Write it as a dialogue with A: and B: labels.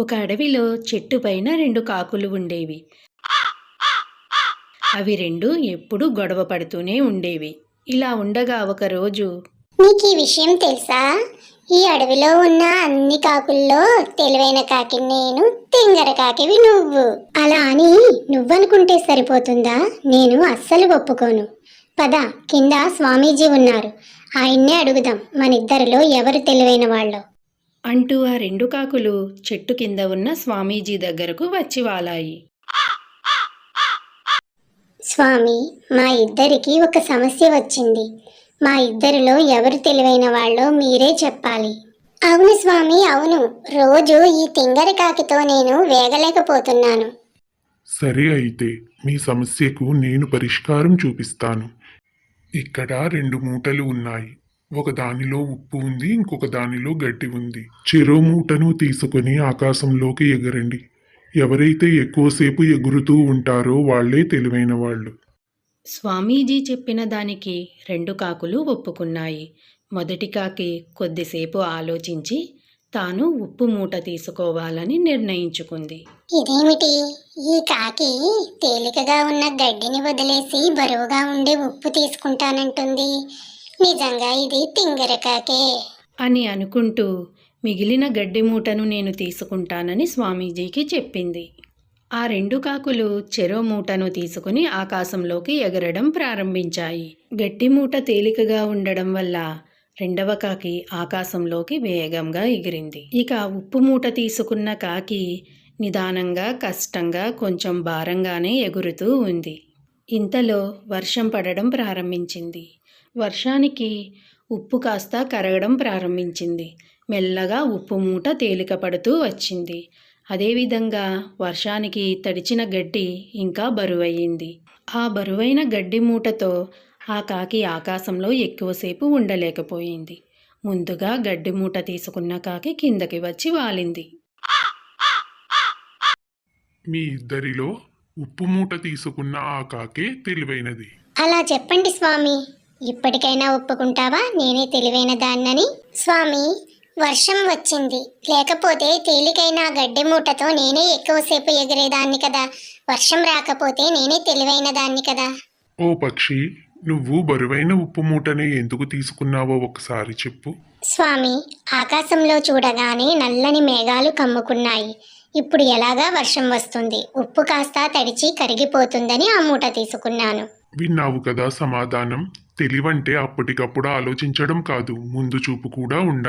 A: ఒక అడవిలో చెట్టు పైన రెండు కాకులు ఉండేవి. అవి రెండు ఎప్పుడూ గొడవ పడుతూనే ఉండేవి. ఇలా ఉండగా ఒకరోజు
B: నీకు ఈ విషయం తెలుసా? ఈ అడవిలో ఉన్న అన్ని కాకుల్లో తెలివైన కాకి నేను తింగర కాకివి నువ్వు. అలా అని నువ్వనుకుంటే సరిపోతుందా? నేను అస్సలు ఒప్పుకోను. పద కింద స్వామీజీ ఉన్నారు. ఆయన్నే అడుగుదాం. మన ఇద్దరిలో ఎవరు తెలివైన వాళ్ళో?
A: అంటూ ఆ రెండు కాకులు చెట్టు కింద ఉన్న స్వామీజీ దగ్గరకు వచ్చి వాలాయి.
B: స్వామి మా ఇద్దరికి ఒక సమస్య వచ్చింది. మా ఇద్దరిలో ఎవరు తెలివైన వాళ్ళో మీరే చెప్పాలి. అవును స్వామి అవును. రోజు ఈ తింగర కాకితో నేను వేగలేకపోతున్నాను.
C: సరే అయితే మీ సమస్యకు నేను పరిష్కారం చూపిస్తాను. ఇక్కడ రెండు మూటలు ఉన్నాయి. ఒక దానిలో ఉప్పు ఉంది ఇంకొక దానిలో గడ్డి ఉంది. చెరో మూటను తీసుకొని ఆకాశంలోకి ఎగరండి. ఎవరైతే ఎక్కువసేపు ఎగురుతూ ఉంటారో వాళ్ళే తెలివైన వాళ్ళు.
A: స్వామీజీ చెప్పిన దానికి రెండు కాకులు ఒప్పుకున్నాయి. మొదటి కాకి కొద్దిసేపు ఆలోచించి తాను ఉప్పు మూట తీసుకోవాలని నిర్ణయించుకుంది.
B: ఇదేమిటి? ఈ కాకి తేలికగా ఉన్న గడ్డిని వదిలేసి బరువుగా ఉండే ఉప్పు తీసుకుంటానంటుంది. నిజంగా ఇది తింగరకాకే.
A: అని అనుకుంటూ మిగిలిన గడ్డి మూటను నేను తీసుకుంటానని స్వామీజీకి చెప్పింది. ఆ రెండు కాకులు చెరో మూటను తీసుకుని ఆకాశంలోకి ఎగరడం ప్రారంభించాయి. గడ్డి మూట తేలికగా ఉండడం వల్ల రెండవ కాకి ఆకాశంలోకి వేగంగా ఎగిరింది. ఇక ఉప్పు మూట తీసుకున్న కాకి నిదానంగా కష్టంగా కొంచెం భారంగానే ఎగురుతూ ఉంది. ఇంతలో వర్షం పడడం ప్రారంభించింది. వర్షానికి ఉప్పు కాస్త కరగడం ప్రారంభించింది. మెల్లగా ఉప్పు మూట తేలిక పడుతూ వచ్చింది. అదేవిధంగా వర్షానికి తడిచిన గడ్డి ఇంకా బరువయ్యింది. ఆ బరువైన గడ్డి మూటతో ఆ కాకి ఆకాశంలో ఎక్కువసేపు ఉండలేకపోయింది. ముందుగా గడ్డి మూట తీసుకున్న కాకి కిందకి వచ్చి వాలింది.
C: మీ ఇద్దరిలో ఉప్పు మూట తీసుకున్న ఆ కాకే తెలివైనది.
B: అలా చెప్పండి స్వామి. ఇప్పటికైనా ఒప్పుకుంటావా? నేనే తెలివైన దాన్నని? స్వామి వర్షం వచ్చింది. లేకపోతే తేలికైన గడ్డి మూటతో నేనే ఎక్కువసేపు ఎగిరేదాన్ని కదా? వర్షం రాకపోతే నేనే తెలివైన దాన్ని కదా?
C: ఓ పక్షి నువ్వు బరువైన ఉప్పు మూటని ఎందుకు తీసుకున్నావో ఒకసారి చెప్పు.
B: స్వామి ఆకాశంలో చూడగానే నల్లని మేఘాలు కమ్ముకున్నాయి. ఇప్పుడు ఎలాగా వర్షం వస్తుంది? ఉప్పు కాస్త తడిచి కరిగిపోతుందని ఆ మూట తీసుకున్నాను.
C: విన్నావు కదా సమాధానం? తెలివంటే అప్పటికప్పుడు ఆలోచించడం కాదు ముందు చూపు కూడా ఉండాలి.